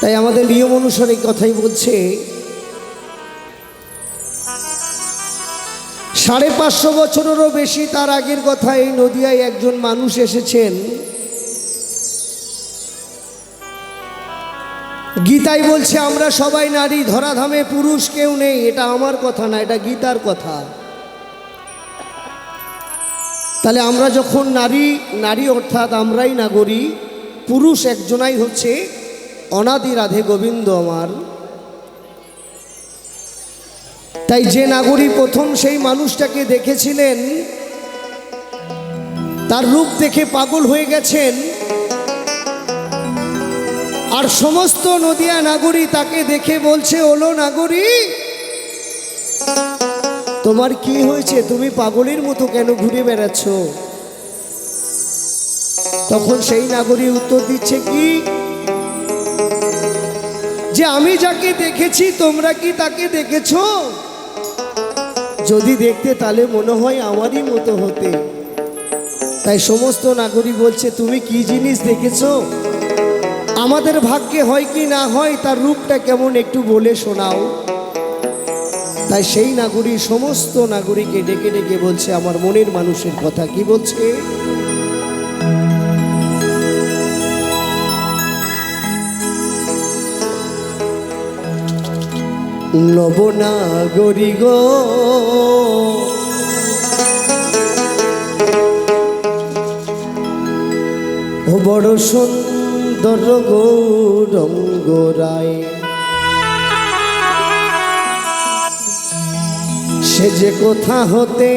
তাই আমাদের নিয়ম অনুসারে কথাই বলছে। সাড়ে পাঁচশো বছরেরও বেশি তার আগের কথা এই নদিয়ায় একজন মানুষ এসেছেন। গীতাই বলছে, আমরা সবাই নারী, ধরাধামে পুরুষ কেউ নেই। এটা আমার কথা না, এটা গীতার কথা। তাহলে আমরা যখন নারী নারী অর্থাৎ আমরাই নাগরী পুরুষ একজনাই হচ্ছে অনাদি রাধে গোবিন্দ আমার। তাই যে নাগরী প্রথম সেই মানুষটাকে দেখেছিলেন, তার রূপ দেখে পাগল হয়ে গেছেন। আর সমস্ত নদিয়া নাগরী তাকে দেখে বলছে, ওলো নাগরী, তোমার কি হয়েছে? তুমি পাগলের মতো কেন ঘুরে বেড়াচ্ছ? তখন সেই নাগরী উত্তর দিচ্ছে, কি? যে আমি যাকে দেখেছি, তোমরা কি তাকে দেখেছ? যদি দেখতে, তাহলে মনে হয় আমারই মতো হতে। তাই সমস্ত নাগরিক বলছে, তুমি কি জিনিস দেখেছ? আমাদের ভাগ্যে হয় কি না হয়, তার রূপটা কেমন একটু বলে শোনাও। তাই সেই নাগরিক, সমস্ত নাগরিককে ডেকে ডেকে বলছে, আমার মনের মানুষের কথা কি বলছে? নবনাগরী গো। ও বড় সুন্দর গৌরঙ্গ রায় সে যে কোথা হতে,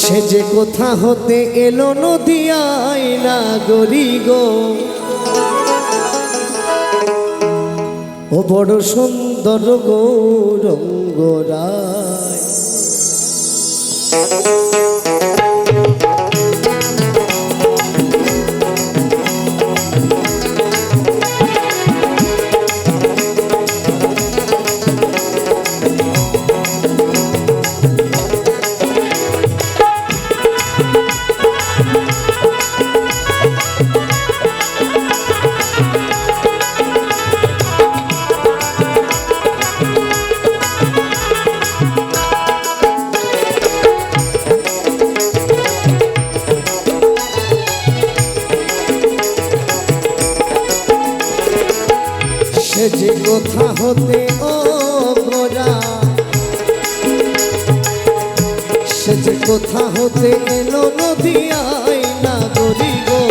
সে যে কোথা হতে এলো নদিয়ায় না গরি গো। ও বড় সুন্দর গৌরঙ্গ কোথা হতে ও গোরা সে যে কোথা হতে এলো নদিয়ায় না গরি গো।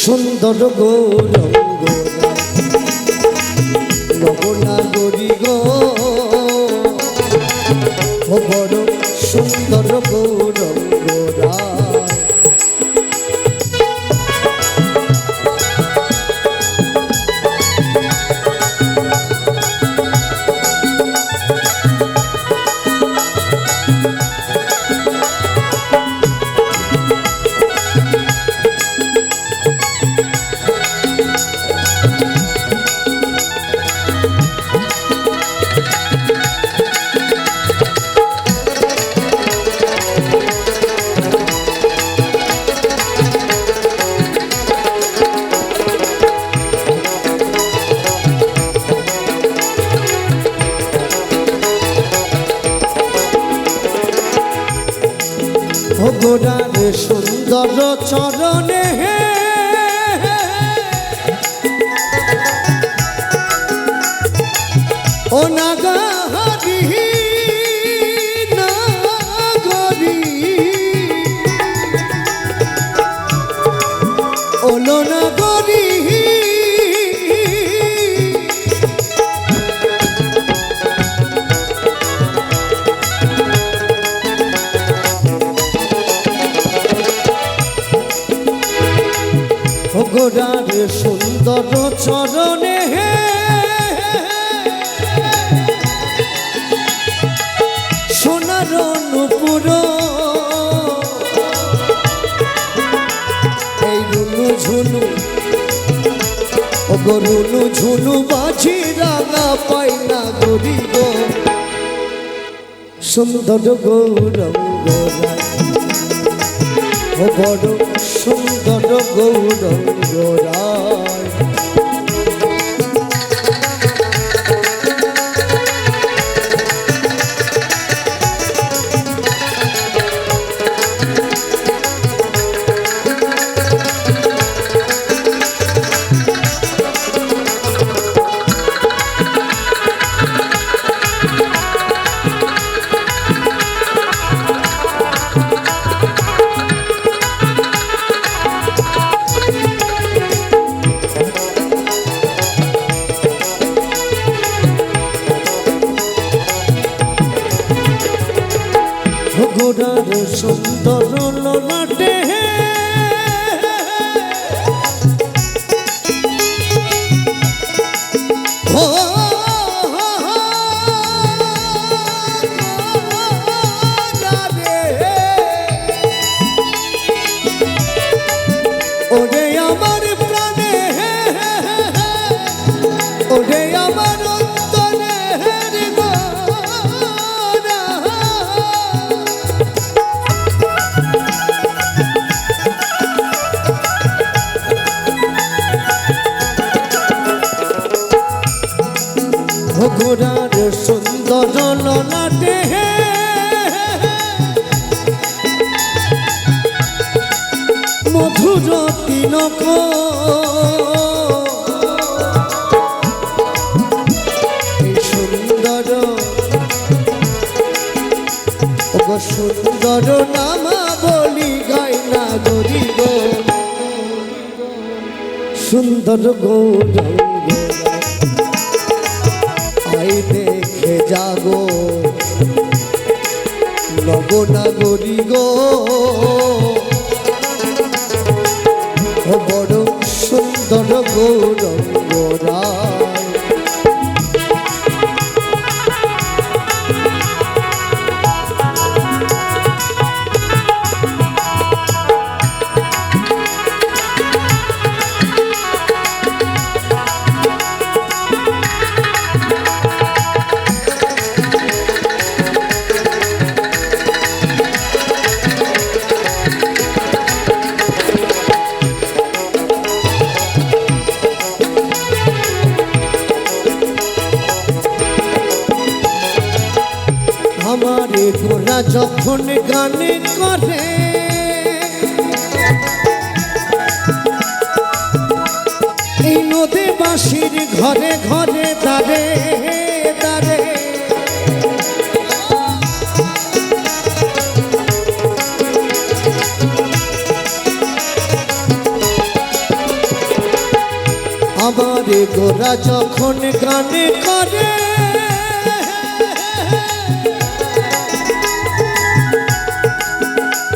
সুন্দর গৌরঙ্গ নবনা গরি গো। ও বড় সুন্দর গৌরঙ্গ রায় সুন্দর চরণে হে ও নাগরি। ওলো নাগরি ভোগরার সুন্দর চরণে হে, সোনার নুপুর এই রুনু ঝুনু, ও গরুনু ঝুনু, বাজি রাঙা পাই না গরিব। সুন্দর গৌরঙ্গ রায় ও বড় সুন্দর গৌরঙ্গ রায় ঘোড়ার সুন্দর ললাটে মধুর তিনক সুন্দর সুন্দর নামা বলি গাই না গরি সুন্দর গৌরঙ্গ দেখে যাগো নবনাগরী গো। বড় সুন্দর গৌরঙ্গ যখন গানে করে। এই নদী বাসির ঘরে ঘরে দাঁড়ে দাঁড়ে আমারে গোরা যখন গানে করে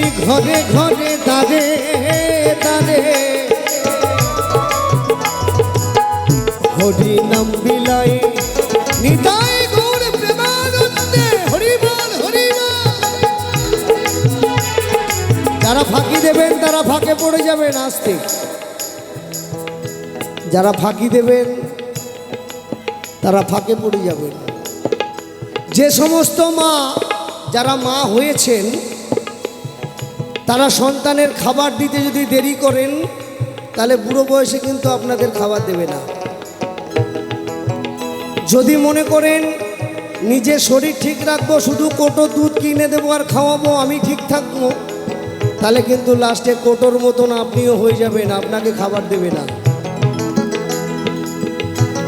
বাঁশির ঘরে ঘরে দাঁড়ে দাঁড়ে হরি নাম বিলাই নিতাই। যারা ফাঁকি দেবেন, তারা ফাঁকে পড়ে যাবেন আসতে যারা ফাঁকি দেবেন, তারা ফাঁকে পড়ে যাবেন। যে সমস্ত মা, যারা মা হয়েছেন তারা সন্তানের খাবার দিতে যদি দেরি করেন, তাহলে বুড়ো বয়সে কিন্তু আপনাদের খাবার দেবে না। যদি মনে করেন নিজের শরীর ঠিক রাখব, শুধু কোটো দুধ কিনে দেবো আর খাওয়াবো, আমি ঠিক থাকব, তাহলে কিন্তু লাস্টে কোটোর মতন আপনিও হয়ে যাবেন, আপনাকে খাবার দেবে না।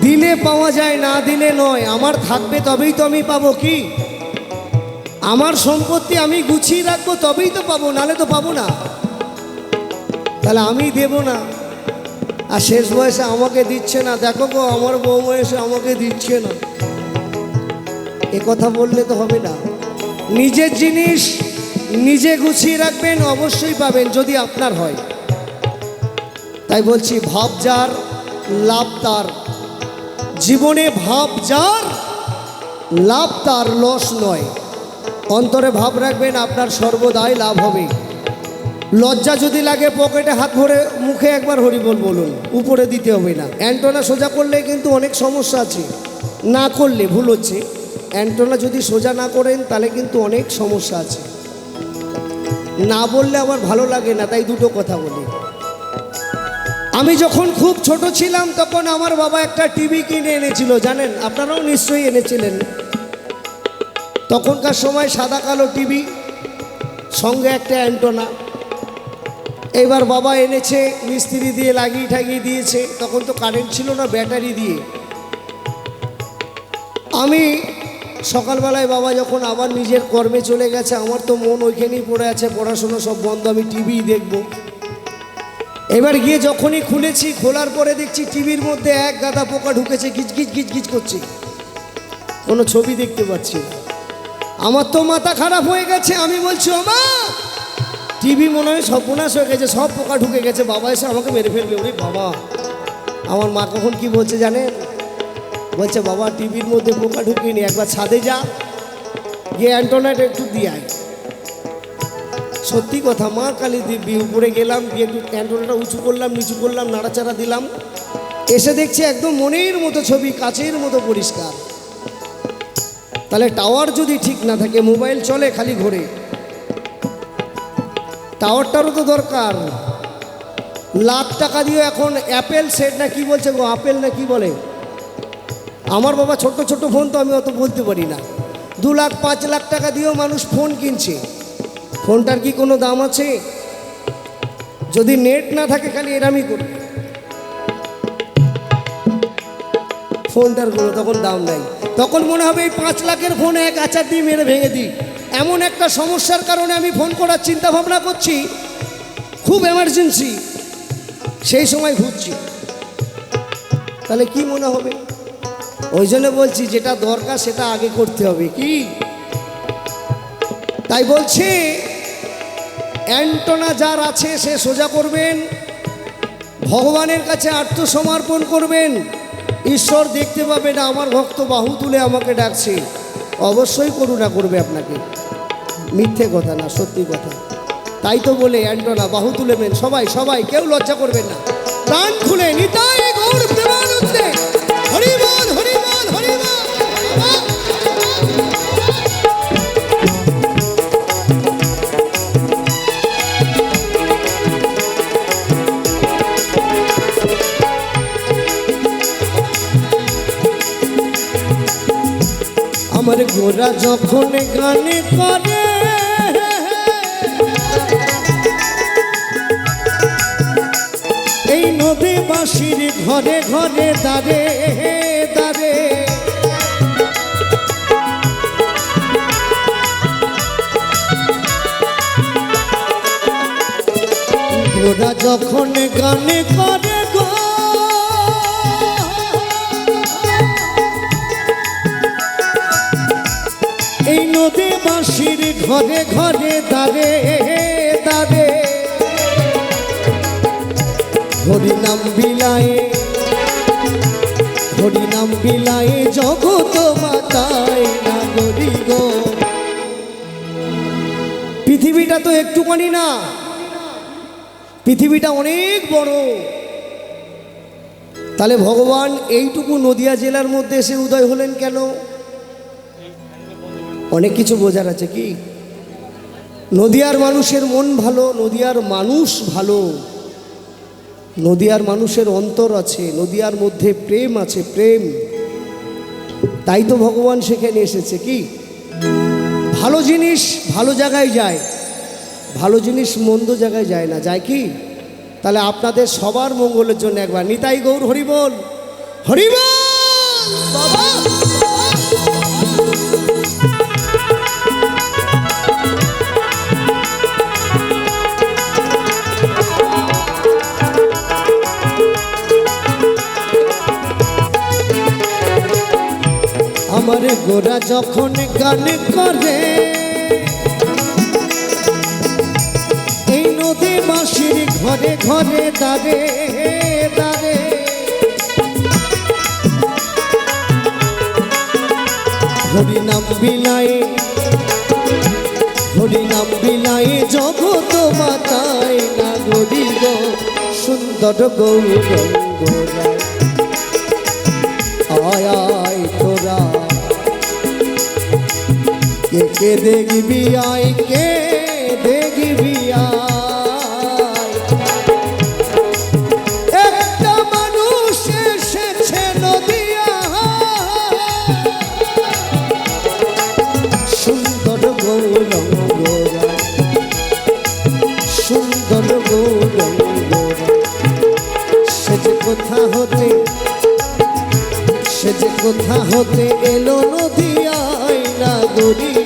দিলে পাওয়া যায়, না দিলে নয়, আমার থাকবে তবেই তো আমি পাবো কি? আমার সম্পত্তি আমি গুছিয়ে রাখব, তবেই তো পাবো, নালে তো পাবো না। তাহলে আমি দেব না। আর শেষ বয়সে আমাকে দিচ্ছে না। দেখো গো, আমার বউ বয়সে আমাকে দিচ্ছে না। এ কথা বললে তো হবে না। নিজের জিনিস নিজে গুছিয়ে রাখবেন, অবশ্যই পাবেন, যদি আপনার হয়। তাই বলছি, ভাব যার, লাভ তার। জীবনে ভাব যার, লাভ তার, লস নয়। অন্তরে ভাব রাখবেন, আপনার সর্বদাই লাভ হবে। লজ্জা যদি লাগে, পকেটে হাত ভরে মুখে একবার হরিবল বলুন, উপরে দিতে হবে না। অ্যান্টোনা সোজা করলে কিন্তু অনেক সমস্যা আছে। না করলে ভুল হচ্ছে। অ্যান্টোনা যদি সোজা না করেন, তাহলে কিন্তু অনেক সমস্যা আছে। না বললে আমার ভালো লাগে না, তাই দুটো কথা বলি। আমি যখন খুব ছোট ছিলাম, তখন আমার বাবা একটা টিভি কিনে এনেছিল, জানেন? আপনারাও নিশ্চয়ই এনেছিলেন। তখনকার সময় সাদা কালো টিভি, সঙ্গে একটা অ্যান্টোনা। এবার বাবা এনেছে, মিস্ত্রি দিয়ে লাগিয়ে ঠাগিয়ে দিয়েছে, তখন তো কারেন্ট ছিল না ব্যাটারি দিয়ে। আমি সকালবেলায় বাবা যখন আবার নিজের কর্মে চলে গেছে, আমার তো মন ওইখানেই পড়ে আছে, পড়াশুনো সব বন্ধ, আমি টিভি দেখব। এবার গিয়ে যখনই খুলেছি, খোলার পরে দেখছি টিভির মধ্যে এক গাদা পোকা ঢুকেছে গিজ গিজ গিজ করছে। কোনো ছবি দেখতে পাচ্ছি না। আমার তো মাথা খারাপ হয়ে গেছে, আমি বলছি মা! টিভি মনে হয় সর্বনাশ হয়ে গেছে, সব পোকা ঢুকে গেছে, বাবা এসে আমাকে মেরে ফেলবে, ওরে বাবা। আমার মা কখন কি বলছে জানেন? বলছে, বাবা, টিভির মধ্যে পোকা ঢুকিয়ে নি একবার ছাদে যা, গিয়ে অ্যান্টোনাইট একটু দিয়ে আয়। সত্যি কথা, মা কালী দিব্যি, উপরে গেলাম, গিয়ে একটু অ্যান্টোনাটা উঁচু করলাম, নিচু করলাম, নাড়াচাড়া দিলাম। এসে দেখছি একদম মনের মতো ছবি কাছের মতো পরিষ্কার। তাহলে টাওয়ার যদি ঠিক না থাকে, মোবাইল চলে খালি ঘোরে। টাওয়ারটারও তো দরকার। লাখ টাকা দিয়ে এখন অ্যাপেল সেট না কি বলছে গো? আপেল না কি বলে? আমার বাবা ছোট ছোট ফোন তো আমি অত বলতে পারি না। দু লাখ, পাঁচ লাখ টাকা দিয়েও মানুষ ফোন কিনছে। ফোনটার কি কোনো দাম আছে? যদি নেট না থাকে, খালি এরামই করবে। ফোনটার কোনো তখন দাম নাই। তখন মনে হবে এই পাঁচ লাখের ফোন এক আচার দিয়ে মেরে ভেঙে দিই। এমন একটা সমস্যার কারণে আমি ফোন করার চিন্তা ভাবনা করছি, খুব এমার্জেন্সি সেই সময় ঘুরছি। তাহলে কি মনে হবে? ওই জন্য বলছি, যেটা দরকার সেটা আগে করতে হবে, কি? তাই বলছে, অ্যান্টনা যার আছে সে সোজা করবেন, ভগবানের কাছে আত্মসমর্পণ করবেন। ঈশ্বর দেখতে পাবে না, আমার ভক্ত বাহু তুলে আমাকে ডাকছে। অবশ্যই করুণা করবে আপনাকে। মিথ্যে কথা না, সত্যি কথা। তাই তো বলে অ্যান্টনা বাহু তুলেবেন সবাই সবাই, কেউ লজ্জা করবেন না। প্রাণ খুলে, নিতাই আমার গোরা যখন গানে করে, এই নদী বাসির ঘরে ঘরে দাঁড়ে দাঁড়ে। গোরা যখন গানে করে এই নদী বাসির ঘরে ঘরে দাঁড়ে দাঁড়ে। হরিনাম বিলায়ে হরিনাম বিলায়ে, জগত মাতায় নাগরি গো। পৃথিবীটা তো একটুখানি না, পৃথিবীটা অনেক বড়। তাহলে ভগবান এইটুকু নদিয়া জেলার মধ্যে এসে উদয় হলেন কেন? অনেক কিছু বোঝার আছে কি? নদিয়ার মানুষের মন ভালো, নদিয়ার মানুষ ভালো। নদিয়ার মানুষের অন্তর আছে, নদিয়ার মধ্যে প্রেম আছে, প্রেম। তাই তো ভগবান সেখানে এসেছে কি? ভালো জিনিস ভালো জায়গায় যায়, ভালো জিনিস মন্দ জায়গায় যায় না। যায় কি? তাহলে আপনাদের সবার মঙ্গলের জন্য একবার নিতাই গৌর হরিবল। হরিবল! বাবা! আমার গোরা যখন গান করে, এই নদী মাসির ঘরে ঘরে দাঁড়ে দাঁড়ে। হরি নাম বিলায়ে হরি নাম বিলায়ে জগত মাতায় না গরি গো সুন্দর গৌরঙ্গ। আয় নদিয়া সুন্দর গৌরঙ্গ সুন্দর গৌরঙ্গ সে যে কোথা হতে সে যে হতে না গরি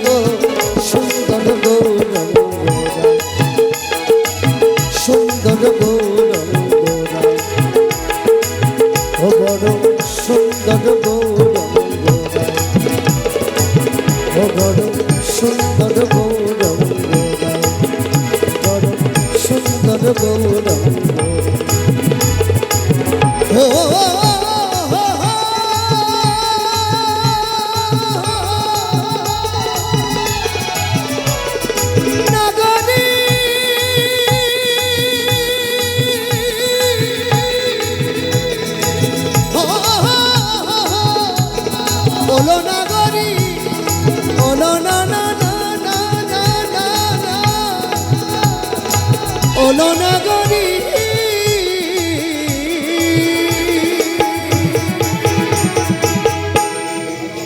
বড় সুন্দর গৌরব বড় সুন্দর গৌরঙ্গ